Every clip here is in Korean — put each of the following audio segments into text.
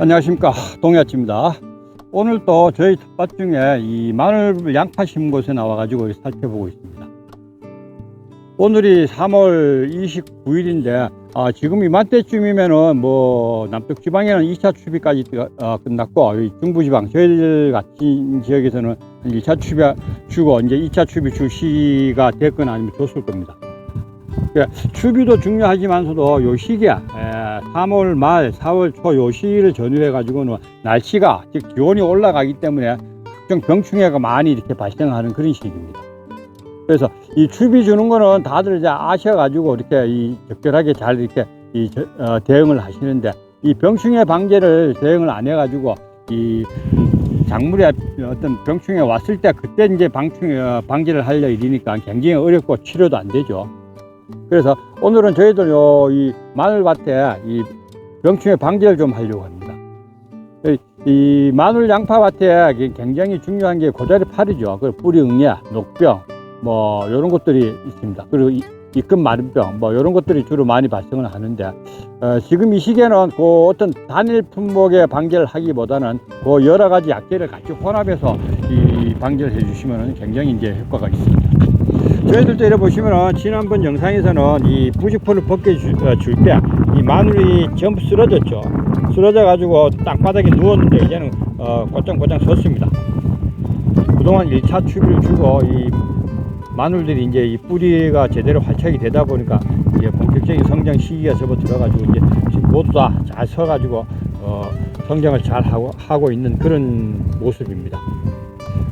안녕하십니까. 동해아치입니다. 오늘 또 저희 텃밭 중에 이 마늘 양파 심은 곳에 나와 가지고 살펴보고 있습니다. 오늘이 3월 29일인데 아, 지금 이맘때쯤이면은 뭐 남쪽 지방에는 2차 추비까지 어, 끝났고 이 중부 지방 저희들 같은 지역에서는 1차 추비 주고 이제 2차 추비 주 시가 됐거나 아니면 줬을 겁니다 예, 추비도 중요하지만서도 요 시기에 에, 3월 말, 4월 초 요 시기를 전후해 가지고는 날씨가 즉 기온이 올라가기 때문에 특정 병충해가 많이 이렇게 발생하는 그런 시기입니다. 그래서 이 추비 주는 거는 다들 이제 아셔가지고 이렇게 이 적절하게 잘 이렇게 이 저- 어, 대응을 하시는데 이 병충해 방제를 대응을 안 해가지고 이 작물에 어떤 병충해 왔을 때 그때 이제 방충해 어, 방제를 하려 이러니까 굉장히 어렵고 치료도 안 되죠. 그래서 오늘은 저희들 요이 마늘밭에 이 병충해 방제를 좀 하려고 합니다. 이, 이 마늘 양파밭에 굉장히 중요한 게 고자리 팔이죠. 그 뿌리 응애, 녹병, 뭐 이런 것들이 있습니다. 그리고 이, 입금 마른병, 뭐 이런 것들이 주로 많이 발생을 하는데 어, 지금 이 시기에는 그 어떤 단일 품목의 방제를 하기보다는 그 여러 가지 약재를 같이 혼합해서 이 방제를 해주시면 굉장히 이제 효과가 있습니다. 저희들도 이래 보시면은 지난번 영상에서는 이 부직포를 벗겨 줄때 이 마늘이 전부 쓰러졌죠. 쓰러져 가지고 땅바닥에 누웠는데 이제는 어, 꼬짱꼬짱 섰습니다. 그동안 1차 추비를 주고 이 마늘들이 이제 이 뿌리가 제대로 활착이 되다 보니까 이제 본격적인 성장 시기가 접어 들어가지고 이제 지금 모두 다 잘 서가지고 어, 성장을 잘 하고, 하고 있는 그런 모습입니다.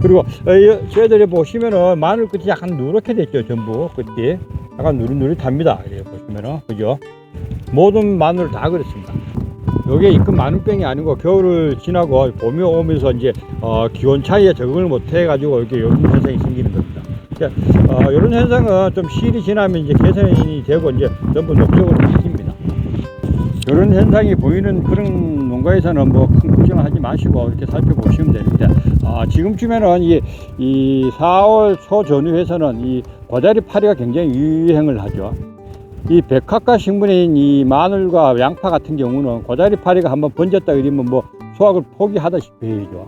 그리고 어, 이- 저희들이 보시면은 마늘 끝이 약간 누렇게 됐죠 전부 끝이. 약간 누릿누릿합니다. 이렇게 보시면은 그죠? 모든 마늘 다 그렇습니다. 요게 입금 마늘병이 아니고 겨울을 지나고 봄이 오면서 이제 어, 기온 차이에 적응을 못 해 가지고 이렇게 이런 현상이 생기는 겁니다. 그러니까, 어, 이런 현상은 좀 시일이 지나면 이제 개선이 되고 이제 전부 녹적으로 바뀝니다. 이런 현상이 보이는 그런 농가에서는 뭐 큰 걱정하지 마시고 이렇게 살펴보시면 되는데 아, 지금쯤에는 이, 이 4월 초 전후에서는 이 고자리 파리가 굉장히 유행을 하죠. 이 백화가 식물인 이 마늘과 양파 같은 경우는 고자리 파리가 한번 번졌다 그러면 뭐 수확을 포기하다시피 해죠.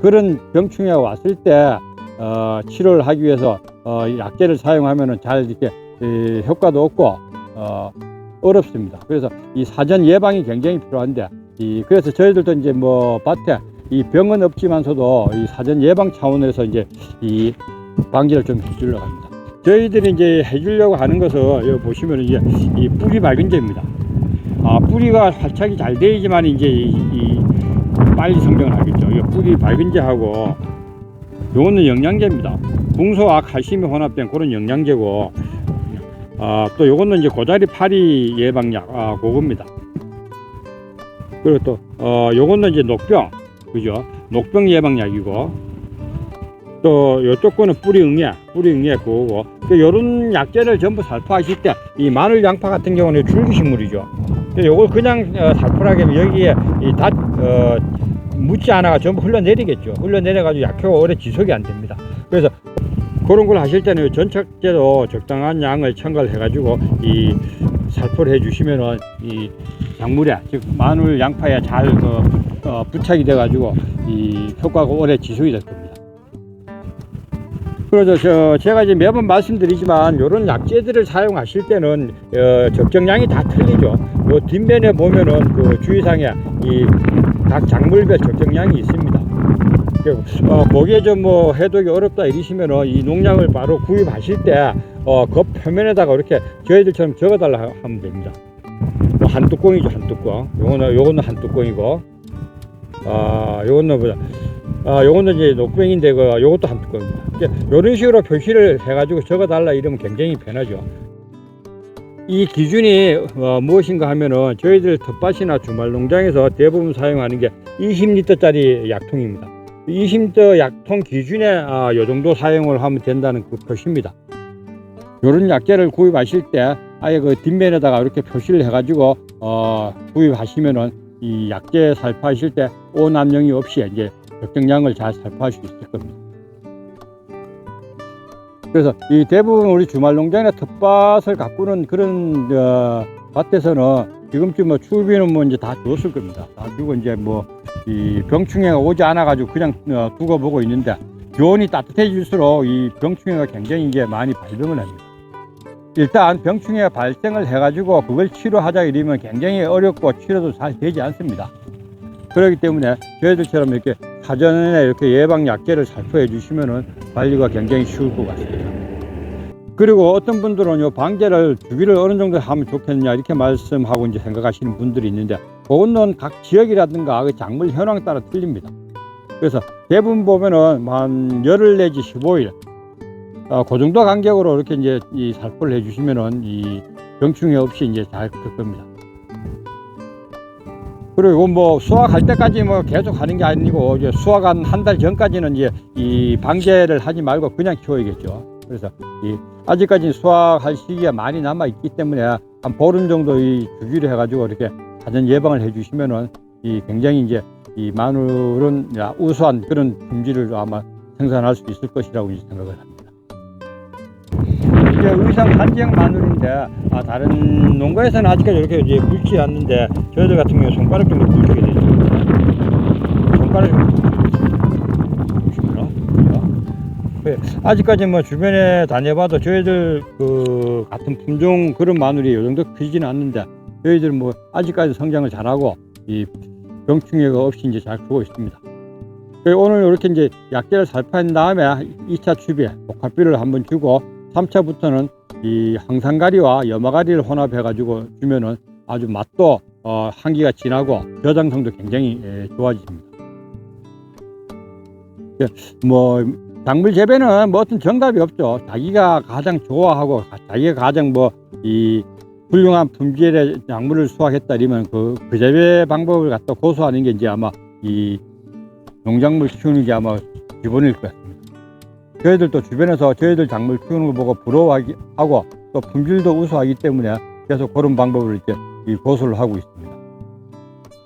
그런 병충해가 왔을 때 어, 치료를 하기 위해서 어, 이 약재를 사용하면은 잘 이렇게 이, 효과도 없고 어, 어렵습니다. 그래서 이 사전 예방이 굉장히 필요한데 이 그래서 저희들도 이제 뭐 밭에 이 병은 없지만서도 이 사전 예방 차원에서 이제 이 방지를 좀 해주려고 합니다. 저희들이 이제 해주려고 하는 것은 여기 보시면 이제 이 뿌리 밝은제입니다. 아 뿌리가 활착이 잘 되지만 이제 이, 이 빨리 성장을 하겠죠. 이 뿌리 밝은제하고 요거는 영양제입니다. 궁소와 칼슘이 혼합된 그런 영양제고 아, 또 요거는 이제 고자리 파리 예방약 아, 그겁니다. 그리고 또 어, 요거는 이제 녹병 그죠? 녹병 예방약이고 또 요쪽 거는 뿌리 응애 뿌리 응애 그거고 그 요런 약재를 전부 살포하실 때 이 마늘 양파 같은 경우는 줄기식물이죠. 요걸 그냥 어, 살포하게 하면 여기에 이 다 어, 묻지 않아가 전부 흘러내리겠죠. 흘러내려가지고 약효가 오래 지속이 안 됩니다. 그래서 그런 걸 하실 때는 전착제도 적당한 양을 첨가를 해가지고 이 살포를 해주시면은 이 작물에 즉 마늘 양파에 잘 그, 어, 부착이 돼가지고 이 효과가 오래 지속이 될 겁니다. 그래서 저 제가 이제 매번 말씀드리지만 이런 약재들을 사용하실 때는 어, 적정량이 다 틀리죠. 요 뒷면에 보면은 그 주의사항에 이 각 작물별 적정량이 있습니다. 어, 거기에 좀 뭐 해독이 어렵다 이러시면은 이 농약을 바로 구입하실 때 어, 그 표면에다가 이렇게 저희들처럼 적어달라 하- 하면 됩니다. 뭐한 뚜껑이죠, 한 뚜껑. 요거는 요거는 한 뚜껑이고, 아, 요거는 뭐야? 아, 요거는 이제 녹병인데 그 요것도 한 뚜껑입니다. 이렇게 요런 식으로 표시를 해가지고 적어달라 이러면 굉장히 편하죠. 이 기준이 어, 무엇인가 하면은 저희들 텃밭이나 주말 농장에서 대부분 사용하는 게 20리터짜리 약통입니다. 20대 약통 기준에 아, 요 정도 사용을 하면 된다는 그 표시입니다. 요런 약재를 구입하실 때 아예 그 뒷면에다가 이렇게 표시를 해가지고 어, 구입하시면은 이 약재 살포하실 때 오남용이 없이 이제 적정량을 잘 살포할 수 있을 겁니다. 그래서 이 대부분 우리 주말 농장이나 텃밭을 가꾸는 그런 어, 밭에서는 지금쯤 뭐 추비는 뭐 이제 다 줬을 겁니다. 다 주고 이제 뭐 이 병충해가 오지 않아 가지고 그냥 어, 두고 보고 있는데 기온이 따뜻해질수록 이 병충해가 굉장히 이제 많이 발병을 합니다. 일단 병충해 발생을 해가지고 그걸 치료하자 이러면 굉장히 어렵고 치료도 잘 되지 않습니다. 그렇기 때문에 저희들처럼 이렇게 사전에 이렇게 예방 약제를 살포해 주시면은 관리가 굉장히 쉬울 것 같습니다. 그리고 어떤 분들은 요 방제를 주기를 어느 정도 하면 좋겠느냐 이렇게 말씀하고 이제 생각하시는 분들이 있는데 그거는 각 지역이라든가 그 작물 현황 따라 틀립니다. 그래서 대부분 보면은 한 열흘 내지 15일 어, 그 정도 간격으로 이렇게 이제 이 살포를 해주시면은 이 병충해 없이 이제 잘 클 겁니다. 그리고 뭐 수확할 때까지 뭐 계속 하는 게 아니고 이제 수확 한 한 달 전까지는 이제 이 방제를 하지 말고 그냥 키워야겠죠. 그래서 이 아직까지 수확할 시기가 많이 남아 있기 때문에 한 보름 정도 이 주기를 해가지고 이렇게 사전 예방을 해주시면은 이 굉장히 이제 이 마늘은 야, 우수한 그런 품질을 아마 생산할 수 있을 것이라고 생각을 합니다. 이게 의상 한지형 마늘인데 아, 다른 농가에서는 아직까지 이렇게 이제 굵지 않는데 저희들 같은 경우 손가락 정도 굵게 되죠. 손가락 정도. 네, 아직까지 뭐 주변에 다녀봐도 저희들 그 같은 품종 그런 마늘이 이 정도 크지는 않는데 저희들 뭐 아직까지 성장을 잘하고 이 병충해가 없이 이제 잘 크고 있습니다. 그래서 오늘 이렇게 이제 약재를 살포한 다음에 2차 추비에 복합비를 한번 주고 3차부터는 이 항산가리와 염화가리를 혼합해 가지고 주면은 아주 맛도 어, 한기가 진하고 저장성도 굉장히 예, 좋아집니다. 예, 뭐 작물 재배는 뭐 어떤 정답이 없죠. 자기가 가장 좋아하고 자기가 가장 뭐 이 훌륭한 품질의 작물을 수확했다 이러면 그, 그 재배 방법을 갖다 고수하는 게 이제 아마 이 농작물 키우는 게 아마 기본일 것 같습니다. 저희들도 주변에서 저희들 작물 키우는 거 보고 부러워하고 또 품질도 우수하기 때문에 계속 그런 방법을 이렇게 이 고수를 하고 있습니다.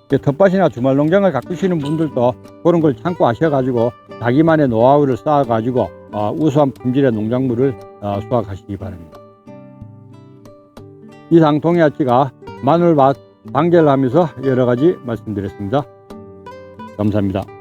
이제 텃밭이나 주말 농장을 가꾸시는 분들도 그런 걸 참고 하셔가지고 자기만의 노하우를 쌓아가지고 어, 우수한 품질의 농작물을 어, 수확하시기 바랍니다. 이상 동해아치가 마늘밭 방제를 하면서 여러 가지 말씀드렸습니다. 감사합니다.